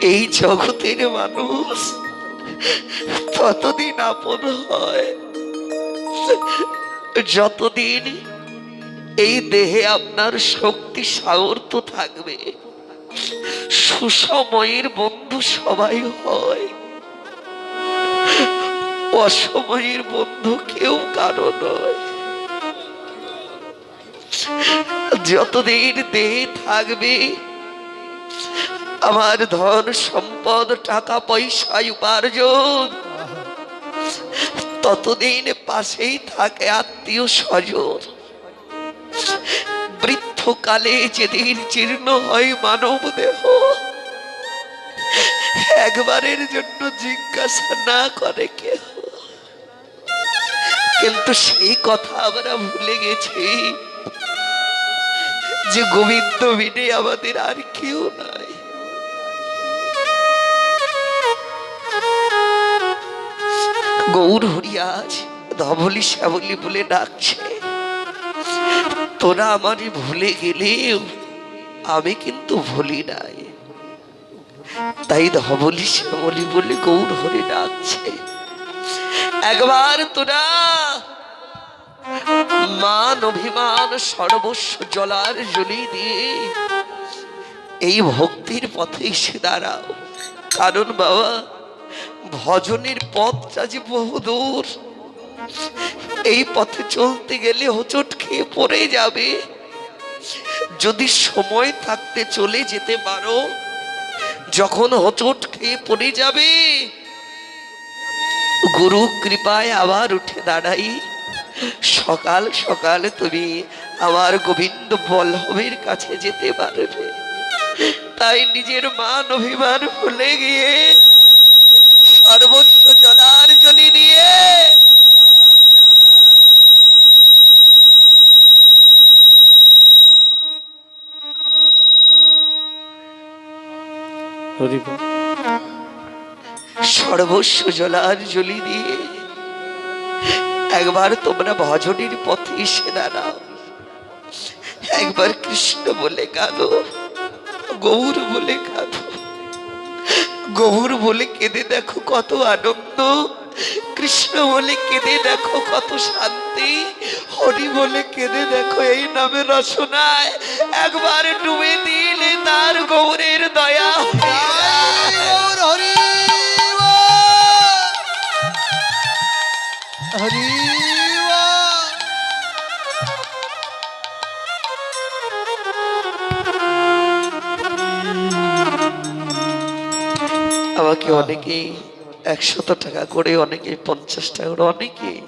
এই জগতের মানুষ ততদিন আপন হয়। যতদিন এই দেহে আপনার শক্তি, সামর্থ্য থাকবে, সুসময়ের বন্ধু সবাই হয়। অসময়ের বন্ধু কেউ কারও নয়। যতদিন দেহে থাকবে আমার ধন সম্পদ, টাকা পয়সা উপার্জন। ততদিন পাশেই থাকে আত্মীয় স্বজন। বৃদ্ধকালে যেদিন জীর্ণ হয় মানব দেহ, একবারের জন্য জিজ্ঞাসা না করে কেউ কিন্তু সেই কথা আমরা ভুলে গেছি যে গোবিন্দ বিনে আমাদের আর কেউ নাই গৌর হরিয়াজ ধবলি শ্যাবলি বলে ডাকছে। তোরা আমারই ভুলে গেলেও আমি কিন্তু ভুলি নাই। তাই ধবলি শ্যামলি বলে গৌর হরি ডাকছে। একবার তোরা মান অভিমান সর্বস্ব জলার জলি দিয়ে এই ভক্তির পথে এসে দাঁড়াও। কারণ বাবা ভজনের পথটা যে বহুদূর এই পথে চলতে গেলে হোঁচট খেয়ে পড়ে যাবে। যদি সময় থাকতে চলে যেতে পারো, যখন হোঁচট খেয়ে পড়ে যাবে, গুরু কৃপায় আবার উঠে দাঁড়াই। সকাল সকাল তুমি আমার গোবিন্দ বল্লভের কাছে যেতে পারবে। তাই নিজের মান অভিমান ভুলে গিয়ে সর্বস্ব জলার জলি দিয়ে। সর্বস্ব জলার জলি দিয়ে। একবার তোমরা ভজনের পথে এসে দাঁড়াও। একবার কৃষ্ণ বলে কাঁদো গৌর বলে কাঁদো। গৌর বলে কেঁদে দেখো কত আনন্দ, কৃষ্ণ বলে কেঁদে দেখো কত শান্তি, হরি বলে কেঁদে দেখো এই নামে রচনায় একবার ডুবে দিলে তার গৌরের দয়া। হরি হরি আমাকে অনেকে একশত টাকা করে, অনেকে পঞ্চাশ টাকা করে, অনেকে।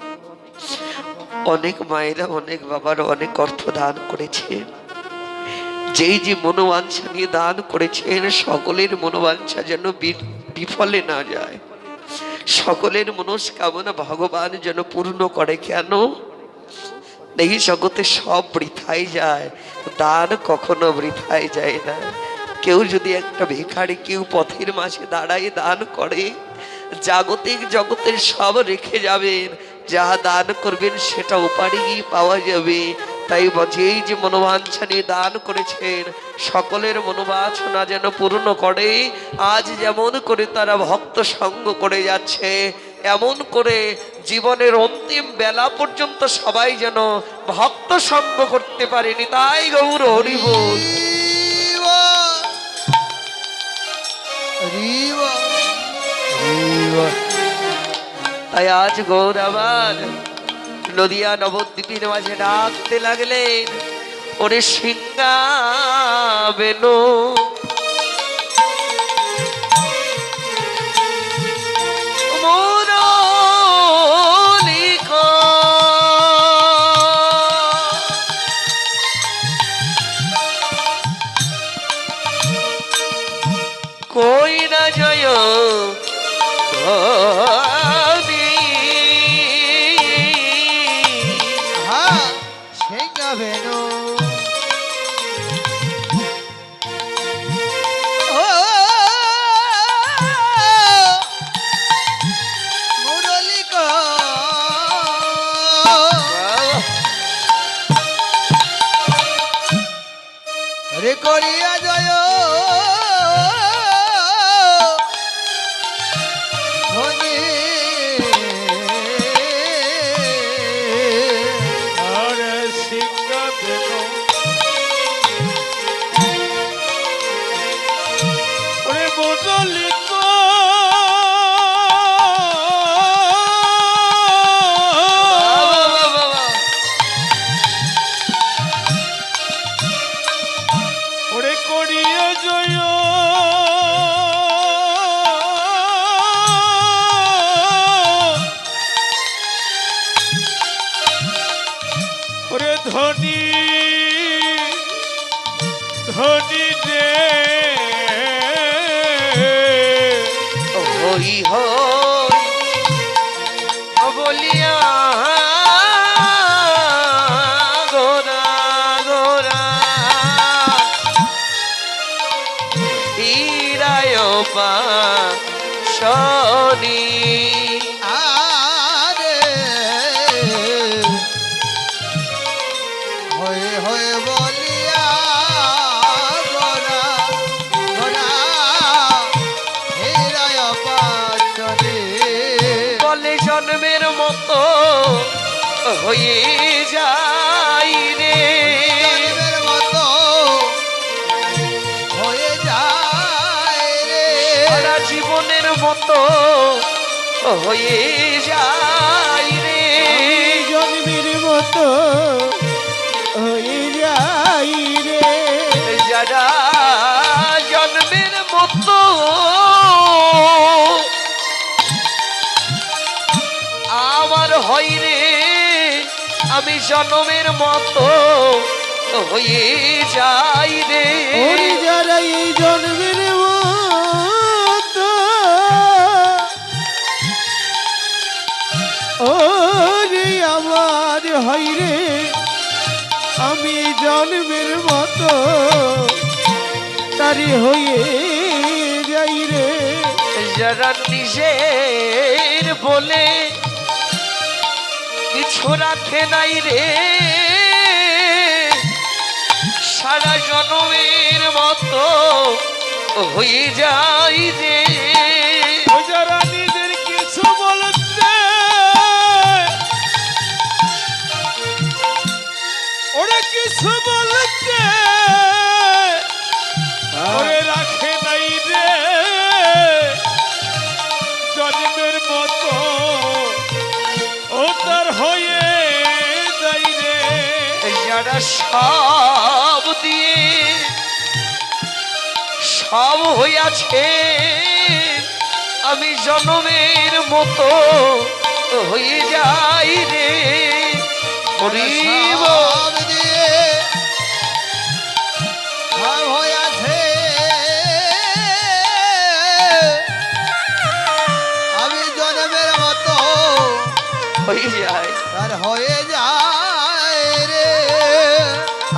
অনেক মায়েরা, অনেক বাবার অনেক অর্থ দান করেছে। যেই যে মনোবাঞ্ছা নিয়ে দান করেছেন, সকলের মনোবাঞ্ছা যেন বিফলে না যায়। সকলের মনস্কামনা ভগবান যেন পূর্ণ করে। কেন? এই জগতে সব বৃথাই যায়। দান কখনো বৃথাই যায় না। কেউ যদি একটা ভিখারি কেউ পথের মাঝে দাঁড়ায় দান করে, জাগতিক জগতের সব রেখে যাবেন যাহা দান করবেন সেটা উপারেই পাওয়া যাবে। তাই যেই যে মনোবাঞ্ছা নিয়ে দান করেছেন, সকলের মনোবাসনা যেন পূর্ণ করে, আজ যেমন করে তারা ভক্ত সঙ্গ করে যাচ্ছে, এমন করে জীবনের অন্তিম বেলা পর্যন্ত সবাই যেন ভক্ত সঙ্গ করতে পারেনি। তাই গৌর হরিবোল তাই আজ গৌর আবার নদিয়া নবদ্বীপের মাঝে ডাকতে লাগলেন ওরে সিঙ্গা বেনো love. হই হই হয়ে যাই রে। মতো হয়ে যায় রে। জীবনের মতো হয়ে যাই জন্মের মতো হয়ে যাই রে। ওরে যারা এই জন্মের মতো ওরে আমার হয় রে আমি জন্মের মতো তারি হয়ে যাই রে। যারা নিজের বলে রাখে নাই রে। সারা জনমের মতো হয়ে যাই রে সব দিয়ে সব হইয়াছে। আমি জনমের মতো হয়ে যাই রে। হইয়াছে। আমি জন্মের মতো হয়ে যায় তার হয়ে যায়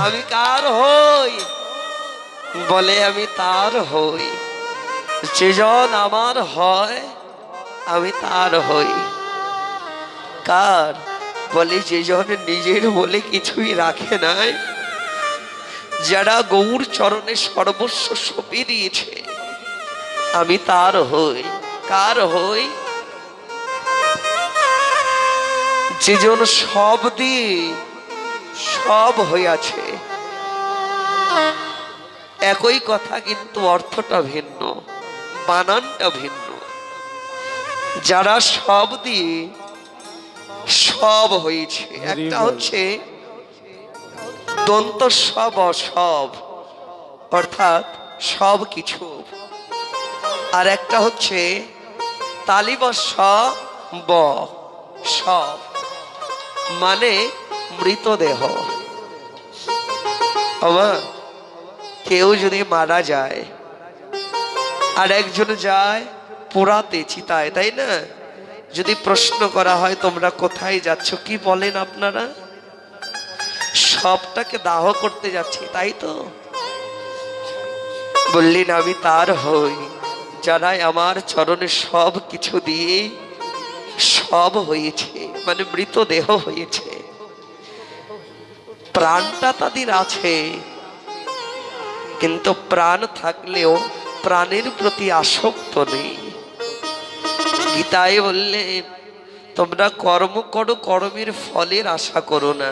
আমি কার হই। বলে আমি তার হই। যেজন আমার হয়, আমি তার হই। কার? বলে যেজন নিজের বলে কিছুই রাখে নাই। যারা গৌর চরণে সর্বস্ব সঁপে দিয়েছে, আমি তার হই। কার হই? যেজন সব দিয়ে সব হইয়াছে। একই কথা কিন্তু অর্থটা ভিন্ন বানানটা ভিন্ন। যারা সব দিয়ে সব হয়েছে একটা হচ্ছে দন্ত সব অসব অর্থাৎ সব কিছু। আর একটা হচ্ছে তালিব সব। মানে মৃতদেহ। আমার কেউ যদি মারা যায় আর একজন যায় পোড়াতে চিতায়, তাই না? যদি প্রশ্ন করা হয়, তোমরা কোথায় যাচ্ছ? কি বলেন আপনারা? সবটাকে দাহ করতে যাচ্ছি, তাই তো? বললেন, আমি তার হই, যারাই আমার চরণে সব কিছু দিয়ে সব হয়েছে মানে মৃতদেহ হয়েছে। প্রাণটা তাদের আছে। কিন্তু প্রাণ থাকলেও প্রাণের প্রতি আসক্ত নেই। গীতায় বললেন তোমরা কর্ম করো, কর্মের ফলের আশা করো না।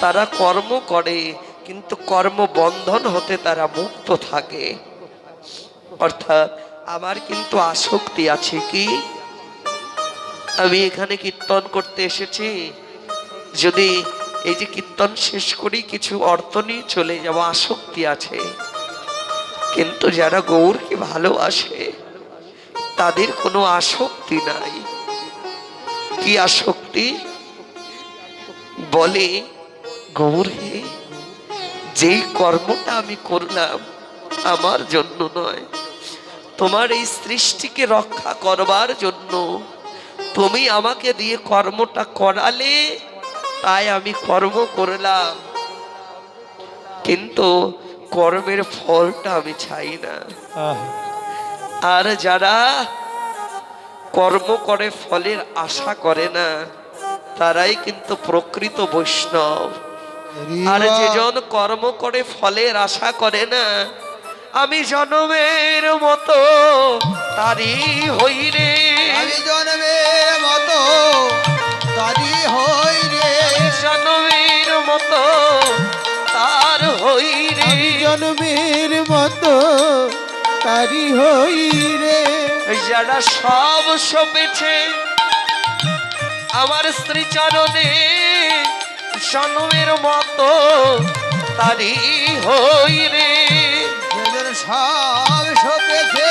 তারা কর্ম করে, কিন্তু কর্ম বন্ধন হতে তারা মুক্ত থাকে। অর্থাৎ, আমার কিন্তু আসক্তি আছে কি? আমি এখানে কীর্তন করতে এসেছি। যদি এই যে কীর্তন শেষ করি, কিছু অর্থ নিয়ে চলে যাব আসক্তি আছে। কিন্তু যারা গৌরকে ভালোবাসে, তাদের কোনো আসক্তি নাই। কি আসক্তি? বলে, গৌর হে, যেই কর্মটা আমি করলাম, আমার জন্য নয়। তোমার এই সৃষ্টিকে রক্ষা করবার জন্য তুমি আমাকে দিয়ে কর্মটা করালে তাই আমি কর্ম করলাম। কিন্তু কর্মের ফলটা আমি চাই না। আর যারা কর্ম করে ফলের আশা করে না তারাই কিন্তু প্রকৃত বৈষ্ণব। আর যেজন কর্ম করে ফলের আশা করে না আমি জনমের মতো তারই হই রে। আমি জন্মের মতো তারি হই রে। জনমের মতো তার হই রে। জন্মের মতো তারি হই রে। যারা সব সপেছে আমার স্ত্রী চরণে জনমের মতো তারি হই রে। সব সপেছে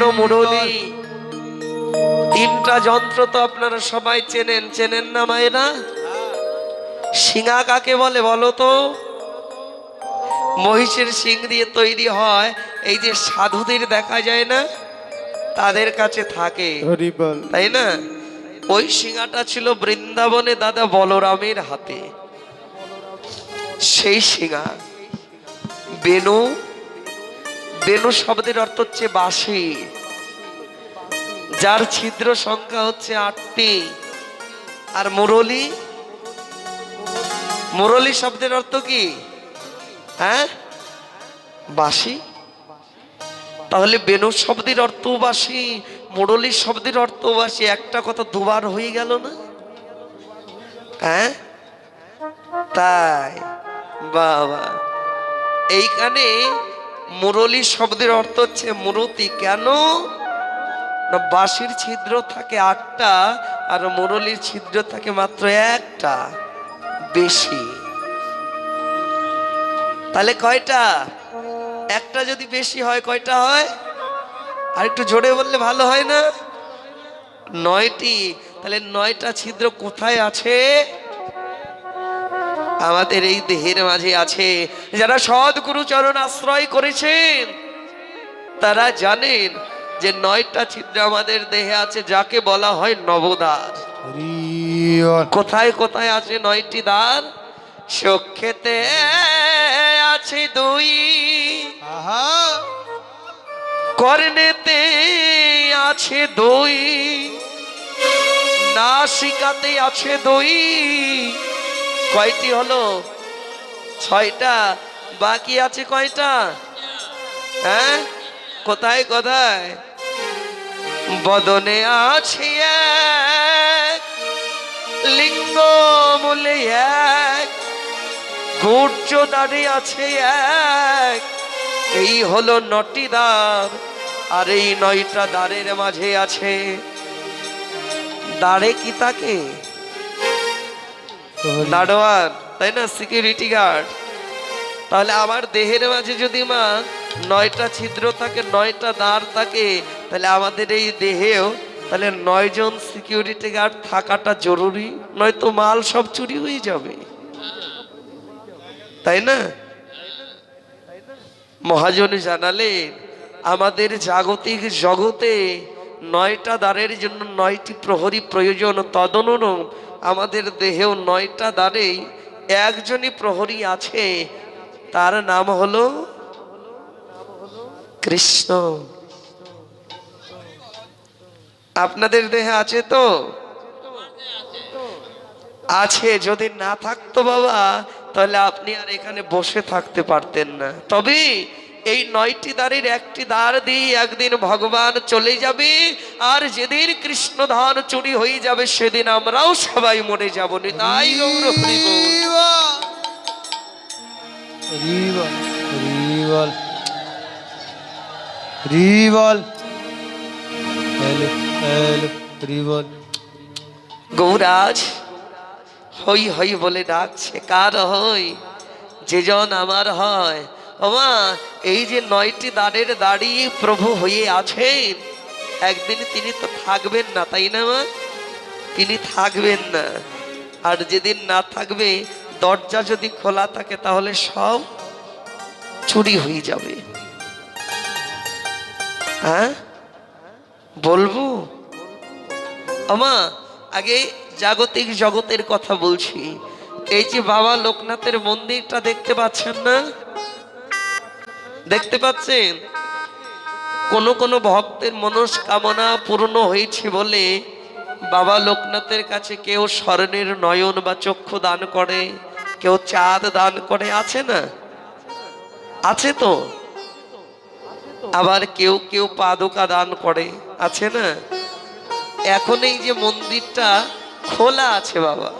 সিংহাবেন মুরলী। তিনটা যন্ত্র তো আপনারা সবাই চেনেন। চেনেন না মায়েরা? সিংহা কাকে বলে বলো তো? মহিষের সিং দিয়ে তৈরি হয়। এই যে সাধুদের দেখা যায় না তাদের কাছে থাকে। তাই না? ওই সিংহাটা ছিল বৃন্দাবনে দাদা বলরামের হাতে। সেই সিংহা বেনু বেনু শব্দের অর্থ হচ্ছে বাসি যার ছিদ্র সংখ্যা হচ্ছে আটটি। আর মুরলি? মুরলি শব্দের অর্থ কি? হ্যাঁ? বাসি তাহলে বেনু শব্দের অর্থ বাসি মুরলি শব্দের অর্থ বাসি একটা কথা দুবার হয়ে গেল না? হ্যাঁ? তাই, বাবা। এইখানে মুরলি শব্দের অর্থ হচ্ছে মুরতি। কেন? না, বাঁশির ছিদ্র থাকে আটটা আর মুরলির ছিদ্র থাকে মাত্র একটা, বেশি। তাহলে কয়টা? একটা যদি বেশি হয়, কয়টা হয়? আর একটু জোরে বললে ভালো হয় না? নয়টি। তাহলে নয়টা ছিদ্র কোথায় আছে? আমাদের এই দেহের মাঝে আছে যারা সদ্গুরু চরণ আশ্রয় করেছেন তারা জানেন যে নয়টা ছিদ্র আমাদের দেহে আছে যাকে বলা হয় নবদ্বার কোথায় কোথায় আছে নয়টি দ্বার সক্ষেতে আছে দুই। কর্ণেতে আছে দুই। নাসিকাতে আছে দুই। কয়টি হলো? ছয়টা। বাকি আছে কয়টা? হ্যাঁ? কোথায় কোথায়? বদনে আছে এক, লিঙ্গ মূলে এক, গুর্জ দাঁড়িয়ে আছে এক। এই হলো নটি দ্বার, আর এই নয়টা দ্বারের মাঝে আছে। দাঁড়ে কি তাকে? দারোয়ান, তাই না? সিকিউরিটি গার্ড তাহলে আমার দেহের মাঝে যদি মা নয়টা ছিদ্র থাকে, নয়টা দ্বার থাকে, তাহলে আমাদের এই দেহেও তাহলে নয়জন সিকিউরিটি গার্ড থাকাটা জরুরি, নয়তো মাল সব চুরি হয়ে যাবে। তাই না? মহাজন জানালেন, আমাদের জাগতিক জগতে নয়টা দ্বারের জন্য নয়টি প্রহরী প্রয়োজন তদনুরূপ আমাদের দেহেও নয়টা দ্বারেই একজনই প্রহরী আছে। তার নাম হলো কৃষ্ণ। আপনাদের দেহে আছে তো? আছে, যদি না থাকতো বাবা, তাহলে আপনি আর এখানে বসে থাকতে পারতেন না। তবে এই নয়টি দ্বারের একটি দ্বার দিয়ে একদিন ভগবান চলে যাবে আর যেদিন কৃষ্ণ ধান চুরি হয়ে যাবে সেদিন আমরাও সবাই মরে যাব নি। তাই গৌর গৌরাজ হই হই বলে ডাকছে। কার হই? যেজন আমার হয়। ওমা এই যে নয়টি দাঁড়ের দাঁড়িয়ে প্রভু হয়ে আছেন, একদিন তিনি তো থাকবেন না, তাই না মা? তিনি থাকবেন না। আর যেদিন না থাকবে, দরজা যদি খোলা থাকে, তাহলে সব চুরি হয়ে যাবে। হ্যাঁ? বলব? আমা, আগে জাগতিক জগতের কথা বলছি। এই যে বাবা লোকনাথের মন্দিরটা দেখতে পাচ্ছেন না? দেখতে পাচ্ছেন? কোন কোন ভক্তের মনস্কামনা পূর্ণ হয়েছে বলে বাবা লোকনাথের কাছে কেউ স্বর্ণের নয়ন বা চক্ষু দান করে, কেউ চাঁদ দান করে, আছে না? আছে তো? আবার কেউ কেউ পাদুকা দান করে, আছে না? এখন এই যে মন্দিরটা খোলা আছে বাবা।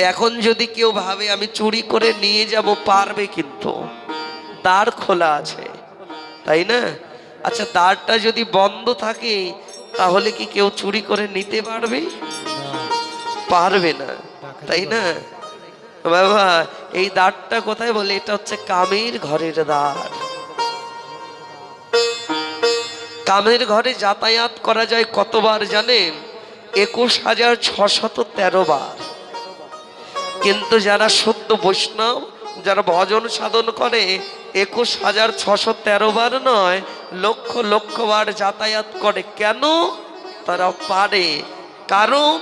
এখন যদি কেউ ভাবে আমি চুরি করে নিয়ে যাব, পারবে কিন্তু। দ্বার খোলা আছে, তাই না? আচ্ছা দ্বারটা যদি বন্ধ থাকে, তাহলে কি কেউ চুরি করে নিতে পারবে? পারবে না, তাই না? বাবা, এই দ্বারটা কোথায় বলে? এটা হচ্ছে কামের ঘরের দ্বার। কামের ঘরে যাতায়াত করা যায় কতবার জানেন? একুশ হাজার ছশত তেরো বার। কিন্তু যারা সত্য বৈষ্ণব, যারা ভজন সাধন করে, একুশ হাজার ছশো তেরো বার নয়, লক্ষ লক্ষ বার যাতায়াত করে। কেন? তারা পারে। কারণ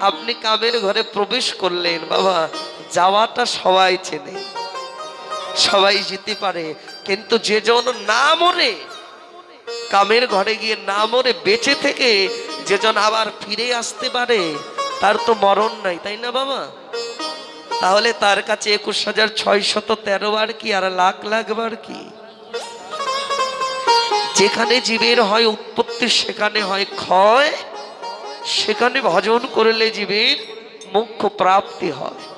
আপনি কামের ঘরে প্রবেশ করলেন, বাবা, যাওয়াটা সবাই চেনে। সবাই যেতে পারে। কিন্তু যে জন না মরে, কামের ঘরে গিয়ে না মরে বেঁচে থেকে যেজন আবার ফিরে আসতে পারে, তার তো মরণ নাই, তাই না বাবা? তাহলে তার কাছে একুশ হাজার ছয়শত তেরো বার কি আর লাখ লাখ বার কি? যেখানে জীবের হয় উৎপত্তি, সেখানে হয় ক্ষয়, সেখানে ভজন করলে জীবের মুখ্য প্রাপ্তি হয়।